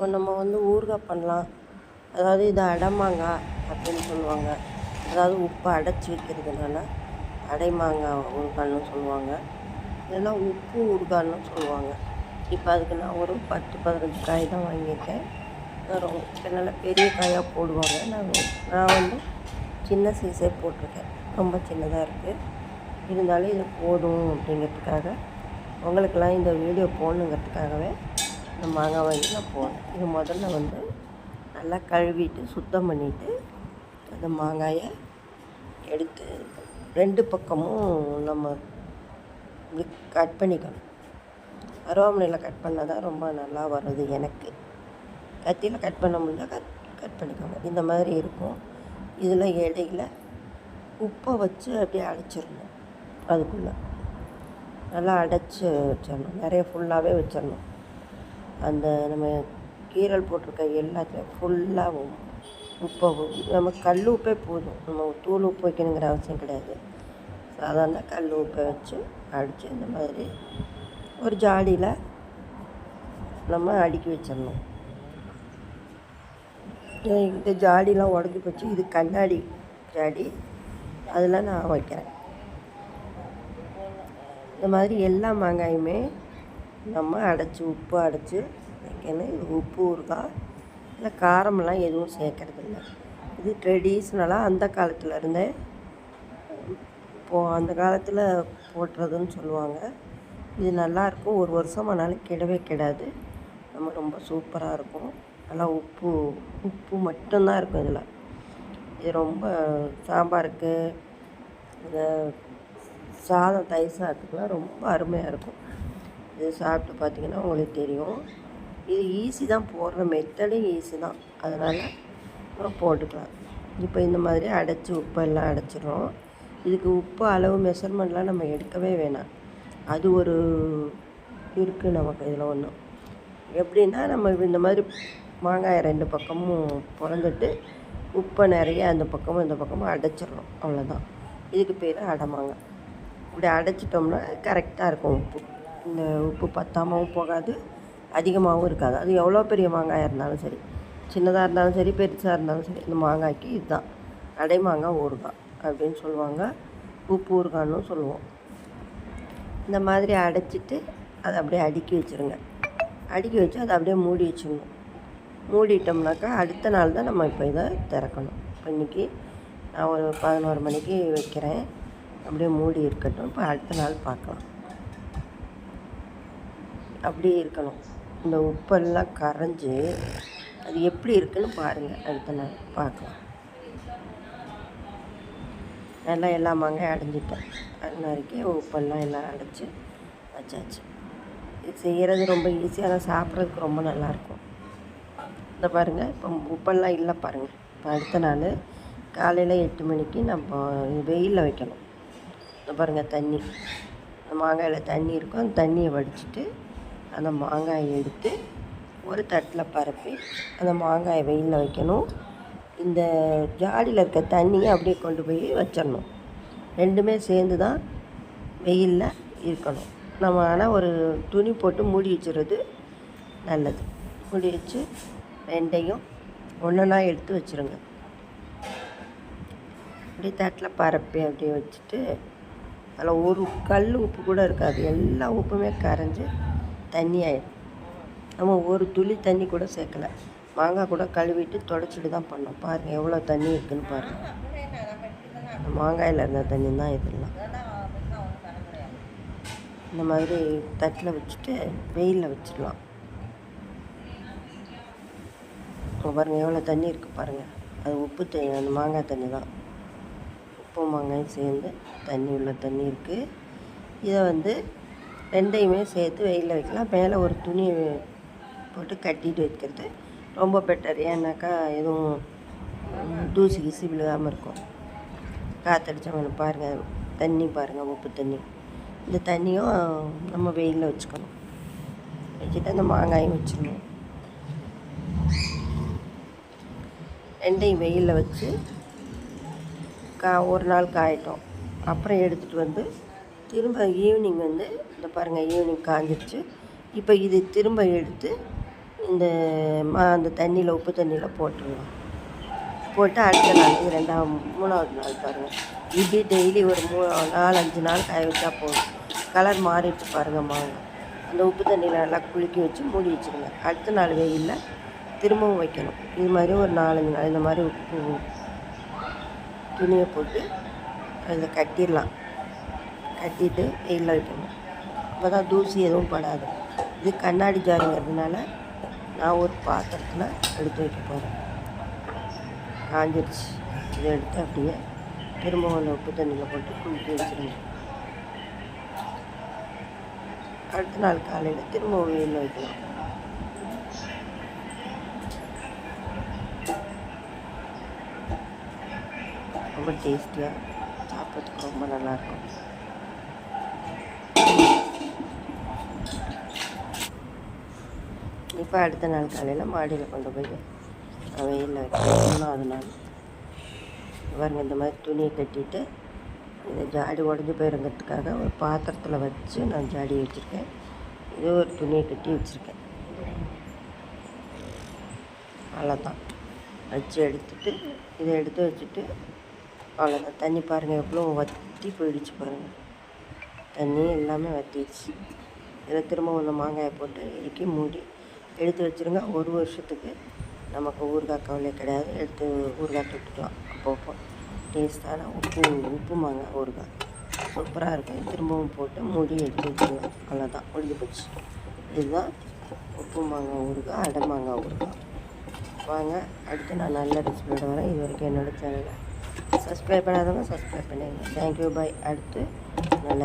இப்போ நம்ம வந்து ஊறுகாய் பண்ணலாம். அதாவது இது அடைமாங்காய் அப்படின்னு சொல்லுவாங்க. அதாவது உப்பை அடைச்சி வைக்கிறதுனால அடைமாங்காய் ஊறுகாய்னு சொல்லுவாங்க. இதெல்லாம் உப்பு ஊறுகாய்னு சொல்லுவாங்க. இப்போ அதுக்கு நான் ஒரு பத்து பதினஞ்சு காய் தான் வாங்கியிருக்கேன். ரொம்ப நல்லா பெரிய காயாக போடுவாங்க. நான் நான் வந்து சின்ன சைஸே போட்டிருக்கேன். ரொம்ப சின்னதாக இருக்குது இருந்தாலும் இது போதும் அப்படிங்கிறதுக்காக உங்களுக்கெல்லாம் இந்த வீடியோ போடணுங்கிறதுக்காகவே இந்த மாங்காய் வாங்கி நான் போனேன் இது முதல்ல வந்து நல்லா கழுவிட்டு சுத்தம் பண்ணிவிட்டு அந்த மாங்காயை எடுத்து ரெண்டு பக்கமும் நம்ம கட் பண்ணிக்கணும். அருவாமனையில் கட் பண்ணால் தான் ரொம்ப நல்லா வருது எனக்கு. கத்தியில் கட் பண்ண முடியல கட் கட் பண்ணிக்கோங்க. இந்த மாதிரி இருக்கும். இதில் இடையில உப்பை வச்சு அப்படியே அடைச்சிடணும் அதுக்குள்ளே நல்லா அடைச்சி வச்சிடணும். நிறைய ஃபுல்லாகவே வச்சிடணும். அந்த நம்ம கீரல் போட்டிருக்க எல்லாத்துலேயும் ஃபுல்லாகவும் உப்பை நம்ம கல் உப்பே போதும். நம்ம தூள் உப்பு வைக்கணுங்கிற அவசியம் கிடையாது. சாதாரண கல் உப்பை வச்சு அடித்து இந்த மாதிரி ஒரு ஜாடியில் நம்ம அடுக்கி வச்சிடணும். இந்த ஜாடிலாம் உடஞ்சி போச்சு. இது கண்ணாடி ஜாடி. அதில் நான் வைக்கிறேன். இந்த மாதிரி எல்லா மாங்காயுமே நம்ம அடைச்சி உப்பு அடைச்சி வைக்கணும் இது உப்பு ஊறுகாய் இல்லை காரமெல்லாம் எதுவும் சேர்க்கறதில்ல. இது ட்ரெடிஷ்னலாக அந்த காலத்தில் இருந்தே இப்போது அந்த காலத்தில் போட்டுறதுன்னு சொல்லுவாங்க. இது நல்லாயிருக்கும் ஒரு வருஷம் ஆனாலும் கெடவே கிடாது. நம்ம ரொம்ப சூப்பராக இருக்கும். நல்லா உப்பு உப்பு மட்டும்தான் இருக்கும் இதில். இது ரொம்ப சாம்பாருக்கு இந்த சாதம் தயிர் சாதத்துக்குலாம் ரொம்ப அருமையாக இருக்கும். இது சாப்பிட்டு பார்த்தீங்கன்னா உங்களுக்கு தெரியும். இது ஈஸி தான் போடுற மெத்தடும் ஈஸி தான். அதனால் அப்புறம் போட்டுக்கலாம். இப்போ இந்த மாதிரி அடைச்சி உப்பெல்லாம் அடைச்சிடுறோம். இதுக்கு உப்பு அளவு மெஷர்மெண்ட்லாம் நம்ம எடுக்கவே வேணாம். அது ஒரு இருக்குது நமக்கு இதில் ஒன்றும் எப்படின்னா நம்ம இந்த மாதிரி மாங்காயை ரெண்டு பக்கமும் பிறந்துட்டு உப்பை நிறைய அந்த பக்கமும் இந்த பக்கமும் அடைச்சிடணும். அவ்வளோதான் இதுக்கு பேர் அடமாங்க இப்படி அடைச்சிட்டோம்னா கரெக்டாக இருக்கும் உப்பு. இந்த உப்பு பத்தாமவும் போகாது அதிகமாகவும் இருக்காது. அது எவ்வளோ பெரிய மாங்காயாக இருந்தாலும் சரி சின்னதாக இருந்தாலும் சரி பெருசாக இருந்தாலும் சரி இந்த மாங்காய்க்கு இதுதான். அடை மாங்காய் ஊறுகாய் அப்படின்னு சொல்லுவாங்க. உப்பு ஊறுகான்னு சொல்லுவோம். இந்த மாதிரி அடைச்சிட்டு அதை அப்படியே அடுக்கி வச்சுருங்க. அடுக்கி வச்சு அதை அப்படியே மூடி வச்சிடணும் மூடிட்டோம்னாக்கா அடுத்த நாள் தான் நம்ம இப்போ இதை திறக்கணும். இப்போ இன்றைக்கி நான் ஒரு பதினோரு மணிக்கு வைக்கிறேன். அப்படியே மூடி இருக்கட்டும். இப்போ அடுத்த நாள் பார்க்கலாம். அப்படியே இருக்கணும். இந்த உப்பெல்லாம் கரைஞ்சி அது எப்படி இருக்குன்னு பாருங்கள் அடுத்த நாள் பார்க்கலாம். நல்லா எல்லா மாங்காயும் அடைஞ்சிட்டேன். அது உப்பெல்லாம் எல்லாம் அடைச்சி வச்சாச்சு. இது செய்கிறது ரொம்ப ஈஸியாக தான். சாப்பிட்றதுக்கு ரொம்ப நல்லாயிருக்கும் இந்த பாருங்கள் இப்போ உப்பெல்லாம் இல்லை பாருங்கள் இப்போ அடுத்த நாள் காலையில் எட்டு மணிக்கு நம்ம வெயிலில் வைக்கணும். இந்த பாருங்கள் தண்ணி. இந்த மாங்காயில் தண்ணி இருக்கும். அந்த தண்ணியை வடிச்சிட்டு அந்த மாங்காயை எடுத்து ஒரு தட்டில் பரப்பி அந்த மாங்காயை வெயிலில் வைக்கணும். இந்த ஜாடியில் இருக்க தண்ணியை அப்படியே கொண்டு போய் வச்சிடணும். ரெண்டுமே சேர்ந்து தான் வெயிலில் இருக்கணும். நம்ம ஆனால் ஒரு துணி போட்டு மூடி வச்சுருது நல்லது. மூடி வச்சு ரெண்டையும் ஒன்றா எடுத்து வச்சுருங்க. அப்படியே தட்டில் பரப்பி அப்படியே வச்சுட்டு அதில் ஒரு கல் உப்பு கூட இருக்காது. எல்லா உப்புமே கரைஞ்சி தண்ணி ஆயிடும் நம்ம ஒரு துளி தண்ணி கூட சேர்க்கலை. மாங்காய் கூட கழுவிட்டு தொடச்சிட்டு தான் பண்ணோம். பாருங்கள் எவ்வளோ தண்ணி இருக்குதுன்னு பாருங்கள் மாங்காயில் இருந்த தண்ணி தான் இதெல்லாம். இந்த மாதிரி தட்டில் வச்சுட்டு வெயிலில் வச்சிடலாம். பாருங்கள் எவ்வளோ தண்ணி இருக்குது பாருங்கள் அது உப்பு தண்ணி அந்த மாங்காய் தண்ணி தான். உப்பு மாங்காயும் சேர்ந்து தண்ணி உள்ள தண்ணி இருக்குது இதை வந்து ரெண்டையுமே சேர்த்து வெயிலில் வைக்கலாம். மேலே ஒரு துணி போட்டு கட்டிட்டு வைக்கிறது. ரொம்ப பெட்டர். ஏன்னாக்கா எதுவும் தூசி கீசி விழுகாமல் இருக்கும். காற்றடிச்சவங்க பாருங்கள் தண்ணி பாருங்கள் உப்பு தண்ணி. இந்த தண்ணியும் நம்ம வெயிலில் வச்சுக்கணும். வச்சுட்டு அந்த மாங்காயும் வச்சிடணும். ரெண்டையும் வெயிலில் வச்சு கா ஒரு நாள் காயட்டும். அப்புறம் எடுத்துகிட்டு வந்து திரும்ப ஈவினிங் வந்து இந்த பாருங்கள் ஈவினிங் காஞ்சிருச்சு. இப்போ இது திரும்ப எடுத்து இந்த மா அந்த தண்ணியில் உப்பு தண்ணியில் போட்டுருவோம் போட்டு அடுத்த நாள் ரெண்டாவது மூணாவது நாள் பாருங்கள் இப்படி டெய்லி ஒரு மூ நாலஞ்சு நாள் காய வச்சா போதும். கலர் மாறிட்டு பாருங்கள் மாங்காய் அந்த உப்பு தண்ணியில் நல்லா குலுக்கி வச்சு மூடி வச்சுருங்க. அடுத்த நாள் வெயிலில் திரும்பவும் வைக்கணும். இது மாதிரி ஒரு நாலஞ்சு நாள் இந்த மாதிரி உப்பு துணியை போட்டு அதில் கட்டிடலாம். கட்டிட்டு வெயிலில் வைக்கணும். அப்போ தான் தூசி எதுவும் படாது. இது கண்ணாடி ஜாருங்கிறதுனால நான் ஒரு பாத்திரத்தில் எடுத்து வைக்க போகிறேன் காஞ்சிருச்சு. இதை எடுத்து அப்படியே திரும்ப அந்த உப்பு தண்ணியில் போட்டு குளிக்க வச்சுருங்க. அடுத்த நாள் காலையில் திரும்ப வெயிலில் வைக்கலாம். ரொம்ப டேஸ்டியாக சாப்பிட்றதுக்கு ரொம்ப நல்லாயிருக்கும் இப்போ அடுத்த நாள் காலையில் மாடியில் கொண்டு போய் வெயிலில் வைக்கிறேன் மூணாவது நாள் பாருங்கள் இந்த மாதிரி துணியை கட்டிட்டு இதை ஜாடி உடஞ்சி போயிருங்கிறதுக்காக ஒரு பாத்திரத்தில் வச்சு நான் ஜாடி வச்சுருக்கேன். இது ஒரு துணியை கட்டி வச்சுருக்கேன். அவ்வளோதான். வச்சு எடுத்துட்டு இதை எடுத்து வச்சுட்டு அவ்வளோதான். தண்ணி பாருங்கள் எவ்வளோ வற்றி போயிடுச்சு பாருங்கள் தண்ணி எல்லாமே வற்றிடுச்சு இதை திரும்ப ஒன்று மாங்காயை போட்டு இறுக்கி மூடி எடுத்து வச்சுருங்க. ஒரு வருஷத்துக்கு நமக்கு ஊறுகாய் கவலை கிடையாது. எடுத்து ஊறுகாய் தொட்டுக்கலாம். அப்பப்போ டேஸ்ட்டான உப்பு உப்பு மாங்காய் ஊறுகாய். சூப்பராக இருக்கும். திரும்பவும் போட்டு மூடி எடுத்து வச்சுருங்க. அவ்வளோதான் ஒழுங்கு போச்சு. இதுதான் உப்பு மாங்காய் ஊறுகாய் அடை மாங்காய் ஊறுகாய். வாங்க. அடுத்து நான் நல்ல ரெசிபியோட வரேன். இது வரைக்கும் என்னோடய சேனலை சப்ஸ்கிரைப் பண்ணாதவங்க சப்ஸ்கிரைப் பண்ணிடுங்க. தேங்க்யூ பாய் அடுத்து நல்ல